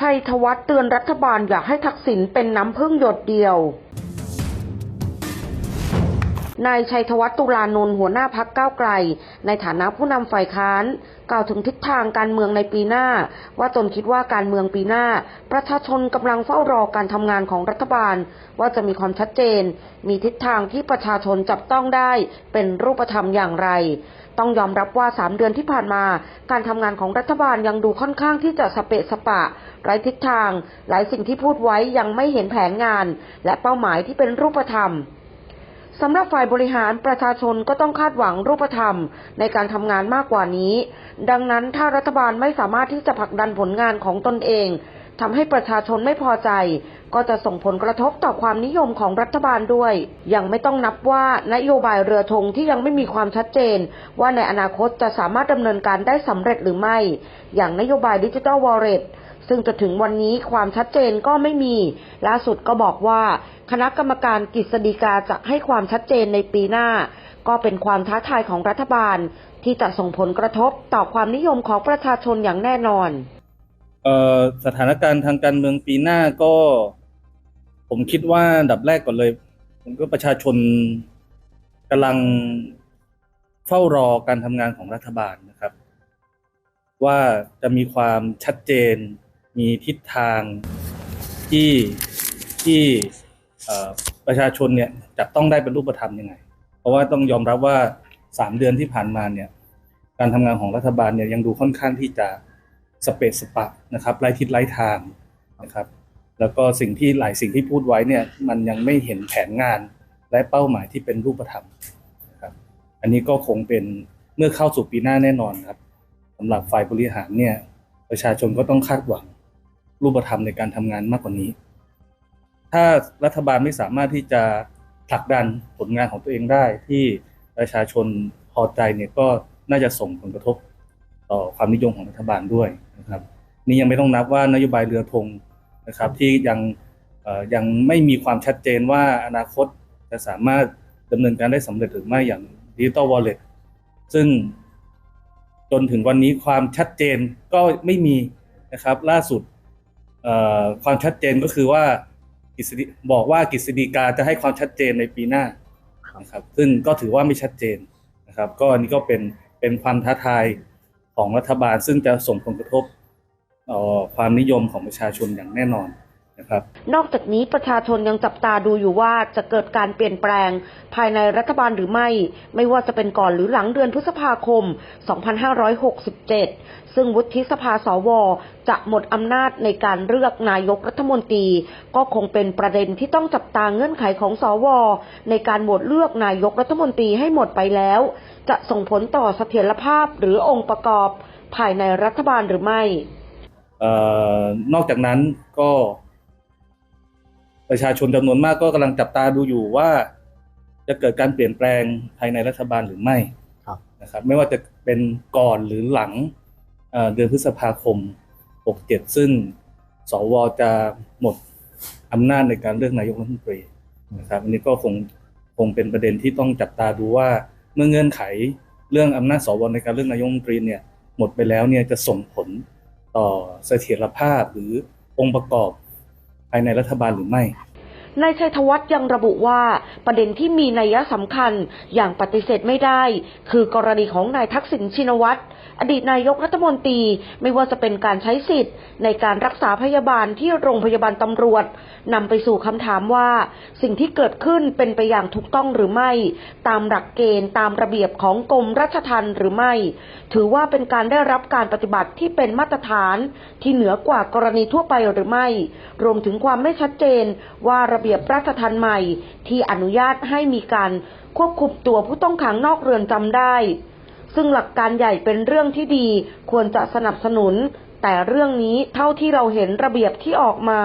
ชัยธวัฒน์เตือนรัฐบาลอยากให้ทักษิณเป็นน้ำพึ่งหยดเดียวนายชัยธวัฒน์ตุลานนท์หัวหน้าพักก้าวไกล ในฐานะผู้นำฝ่ายค้าน กล่าวถึงทิศทางการเมืองในปีหน้า ว่าตนคิดว่าการเมืองปีหน้า ประชาชนกำลังเฝ้ารอการทำงานของรัฐบาล ว่าจะมีความชัดเจน มีทิศทางที่ประชาชนจับต้องได้ เป็นรูปธรรมอย่างไรต้องยอมรับว่า 3 เดือนที่ผ่านมา การทำงานของรัฐบาลยังดูค่อนข้างที่จะสเปะสปะ ไร้ทิศทาง หลายสิ่งที่พูดไว้ยังไม่เห็นแผนงาน และเป้าหมายที่เป็นรูปธรรมสำหรับฝ่ายบริหารประชาชนก็ต้องคาดหวังรูปธรรมในการทำงานมากกว่านี้ ดังนั้นถ้ารัฐบาลไม่สามารถที่จะผลักดันผลงานของตนเอง ทำให้ประชาชนไม่พอใจ ก็จะส่งผลกระทบต่อความนิยมของรัฐบาลด้วย ยังไม่ต้องนับว่านโยบายเรือธงที่ยังไม่มีความชัดเจน ว่าในอนาคตจะสามารถดำเนินการได้สำเร็จหรือไม่ อย่างนโยบายดิจิทัลวอลเล็ตซึ่งจะถึงวันนี้ความชัดเจนก็ไม่มี ล่าสุดก็บอกว่า คณะกรรมการกฤษฎีกาจะให้ความชัดเจนในปีหน้า ก็เป็นความท้าทายของรัฐบาล ที่จะส่งผลกระทบต่อความนิยมของประชาชนอย่างแน่นอน เอ่อสถานการณ์ทางการเมืองปีหน้าก็ ผมคิดว่าอันดับแรกก่อนเลย ผมก็ประชาชนกำลังเฝ้ารอการทำงานของรัฐบาลนะครับ ว่าจะมีความชัดเจน มีทิศทางที่ที่ประชาชนเนี่ยจับต้องได้เป็นรูปธรรมยังไง เพราะว่าต้องยอมรับว่าสามเดือนที่ผ่านมาเนี่ย การทำงานของรัฐบาลเนี่ยยังดูค่อนข้างที่จะ สเปซสปะนะครับไร้ทิศไร้ทางนะครับ แล้วก็สิ่งที่หลายสิ่งที่พูดไว้เนี่ยมันยังไม่เห็นแผนงานและเป้าหมายที่เป็นรูปธรรมนะครับ อันนี้ก็คงเป็นเมื่อเข้าสู่ปีหน้าแน่นอนครับสำหรับฝ่ายบริหารเนี่ยประชาชนก็ต้องคาดหวังรูปธรรมในการทำงานมากกว่านี้ ถ้ารัฐบาลไม่สามารถที่จะผลักดันผลงานของตัวเองได้ที่ประชาชนพอใจเนี่ยก็น่าจะส่งผลกระทบ ต่อความนิยมของรัฐบาลด้วยนะครับ นี่ยังไม่ต้องนับว่านโยบายเรือธงนะครับที่ยังยังไม่มีความชัดเจนว่าอนาคตจะสามารถดำเนินการได้สำเร็จหรือไม่อย่างดิจิตอลวอลเล็ตซึ่งจนถึงวันนี้ความชัดเจนก็ไม่มีนะครับล่าสุดความชัดเจนก็คือว่ากฤษฎีบอกว่ากฤษฎีกาจะให้ความชัดเจนในปีหน้านะครับซึ่งก็ถือว่าไม่ชัดเจนนะครับ ก็อันนี้ก็เป็นเป็นความท้าทาย ของรัฐบาล ซึ่งจะส่งผลกระทบต่อความนิยมของประชาชนอย่างแน่นอนนะครับ นอกจากนี้ประชาชนยังจับตาดูอยู่ว่าจะเกิดการเปลี่ยนแปลง ภายในรัฐบาลหรือไม่ ไม่ว่าจะเป็นก่อนหรือหลังเดือนพฤษภาคม 2567 ซึ่งวุฒิสภาสว จะหมดอำนาจในการเลือกนายกรัฐมนตรี ก็คงเป็นประเด็นที่ต้องจับตาเงื่อนไขของสว ในการโหวตเลือกนายกรัฐมนตรีให้หมดไปแล้ว จะส่งผลต่อเสถียรภาพหรือองค์ประกอบภายในรัฐบาลหรือไม่เอ่อนอกจากนั้นก็ ประชาชนจำนวนมากก็กำลังจับตาดูอยู่ว่า จะเกิดการเปลี่ยนแปลงภายในรัฐบาลหรือไม่ครับนะครับ ไม่ว่าจะเป็นก่อนหรือหลังเอ่อเดือนพฤษภาคม 67 ซึ่งสวจะหมดอำนาจในการเลือกนายกรัฐมนตรีนะครับอันนี้ก็คงคงเป็นประเด็นที่ต้องจับตาดูว่า เมื่อเงื่อนไขเรื่องอำนาจสวในการเลือกนายกรัฐมนตรีเนี่ยหมดไปแล้วเนี่ยจะส่งผลต่อเสถียรภาพหรือองค์ประกอบภายในรัฐบาลหรือไม่นายชัยธวัฒน์ยังระบุว่าประเด็นที่มีนัยสำคัญอย่างปฏิเสธไม่ได้ คือกรณีของนายทักษิณชินวัตรอดีตนายกรัฐมนตรีไม่ว่าจะเป็นการใช้สิทธิ์ ในการรักษาพยาบาลที่โรงพยาบาลตำรวจนำไปสู่คำถามว่า สิ่งที่เกิดขึ้นเป็นไปอย่างถูกต้องหรือไม่ ตามหลักเกณฑ์ตามระเบียบของกรมราชทัณฑ์หรือไม่ ถือว่าเป็นการได้รับการปฏิบัติที่เป็นมาตรฐานที่เหนือกว่ากรณีทั่วไปหรือไม่ รวมถึงความไม่ชัดเจนว่าระเบียบราชทัณฑ์ใหม่ ที่อนุญาตให้มีการควบคุมตัวผู้ต้องขังนอกเรือนจำได้ ซึ่งหลักการใหญ่เป็นเรื่องที่ดีควรจะสนับสนุน แต่เรื่องนี้เท่าที่เราเห็นระเบียบที่ออกมา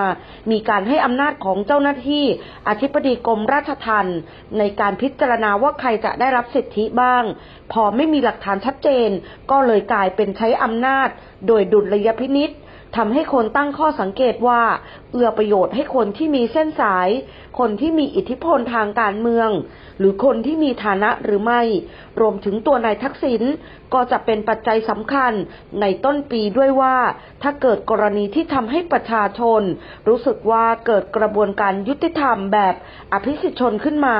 มีการให้อำนาจของเจ้าหน้าที่ อธิบดีกรมราชทัณฑ์ในการพิจารณาว่าใครจะได้รับสิทธิบ้าง พอไม่มีหลักฐานชัดเจน ก็เลยกลายเป็นใช้อำนาจ โดยดุลยพินิษ ทำให้คนตั้งข้อสังเกตว่าเอื้อประโยชน์ให้คนที่มีเส้นสาย คนที่มีอิทธิพลทางการเมือง หรือคนที่มีฐานะหรือไม่ รวมถึงตัวนายทักษิณก็จะเป็นปัจจัยสำคัญในต้นปีด้วยว่า ถ้าเกิดกรณีที่ทำให้ประชาชน รู้สึกว่าเกิดกระบวนการยุติธรรมแบบอภิสิทธิชนขึ้นมา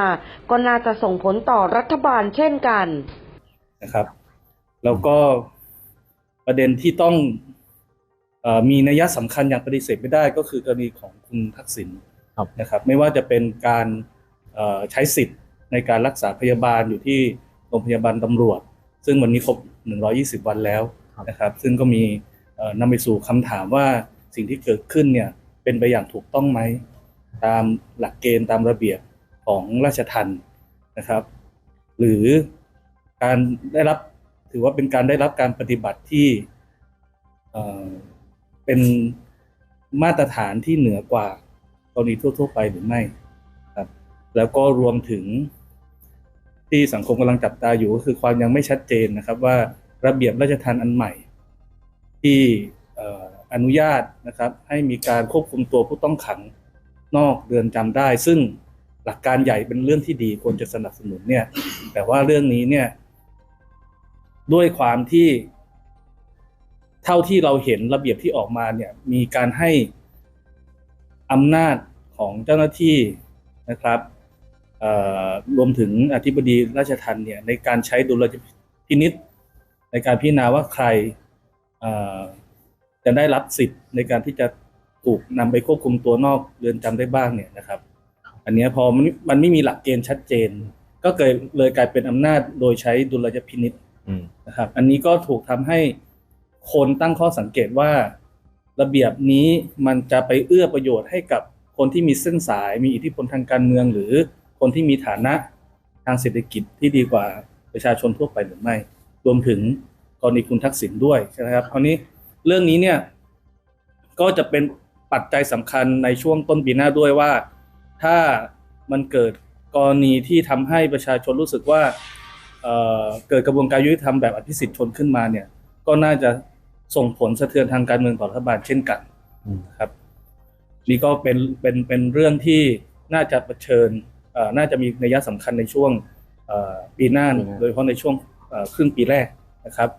ก็น่าจะส่งผลต่อรัฐบาลเช่นกันนะครับ แล้วก็ประเด็นที่ต้อง มีนัยสำคัญอย่างปฏิเสธไม่ได้ก็คือกรณีของคุณทักษิณครับนะครับ ไม่ว่าจะเป็นการเอ่อใช้สิทธิ์ในการรักษาพยาบาลอยู่ที่โรงพยาบาลตำรวจ ซึ่งวันนี้ครบ 120 วันแล้วนะครับ ซึ่งก็มีเอ่อนำไปสู่คำถามว่าสิ่งที่เกิดขึ้นเนี่ยเป็นไปอย่างถูกต้องไหม ตามหลักเกณฑ์ตามระเบียบของราชทัณฑ์นะครับ หรือการได้รับถือว่าเป็นการได้รับการปฏิบัติที่ เป็นมาตรฐานที่เหนือกว่ากรณีทั่ว ๆ ไปหรือไม่ครับ แล้วก็รวมถึงที่สังคมกำลังจับตาอยู่ก็คือความยังไม่ชัดเจนนะครับ ว่าระเบียบราชทัณฑ์อันใหม่ ที่อออนุญาตนะครับ ให้มีการควบคุมตัวผู้ต้องขังนอกเรือนจำได้ ซึ่งหลักการใหญ่เป็นเรื่องที่ดีควรจะสนับสนุนเนี่ย แต่ว่าเรื่องนี้เนี่ย ด้วยความที่ เท่าที่เราเห็นระเบียบที่ออกมาเนี่ยมีการให้อำนาจของเจ้าหน้าที่นะครับรวมถึงอธิบดีราชทัณฑ์เนี่ยในการใช้ดุลพินิษในการพิจารณาว่าใครจะได้รับสิทธิ์ในการที่จะถูกนำไปควบคุมตัวนอกเรือนจำได้บ้างเนี่ยนะครับ อันนี้พอมันมันไม่มีหลักเกณฑ์ชัดเจน ก็เกิดเลยกลายเป็นอำนาจโดยใช้ดุลยพินิษนะครับ อันนี้ก็ถูกทำให้ คนตั้งข้อสังเกตว่า ระเบียบนี้มันจะไปเอื้อประโยชน์ให้กับคนที่มีเส้นสายมีอิทธิพลทางการเมือง หรือคนที่มีฐานะทางเศรษฐกิจที่ดีกว่าประชาชนทั่วไปหรือไม่ รวมถึงกรณีคุณทักษิณด้วยใช่ไหมครับคราวนี้เรื่องนี้เนี่ยก็จะเป็นปัจจัยสำคัญในช่วงต้นปีหน้าด้วยว่า ถ้ามันเกิดกรณีที่ทำให้ประชาชนรู้สึกว่าเเกิดกระบวนการยุติธรรมแบบอภิสิทธิ์ชนขึ้นมาเนี่ยก็น่าจะ ส่งผลสะเทือนทางการเมืองต่อรัฐบาลเช่นกันอืมครับ นี่ก็เป็นเป็นเป็นเรื่องที่น่าจะเผชิญเอ่อน่าจะมีนัยสำคัญในช่วงเอ่อปีหน้าโดยเฉพาะในช่วงเอ่อครึ่งปีแรกนะครับ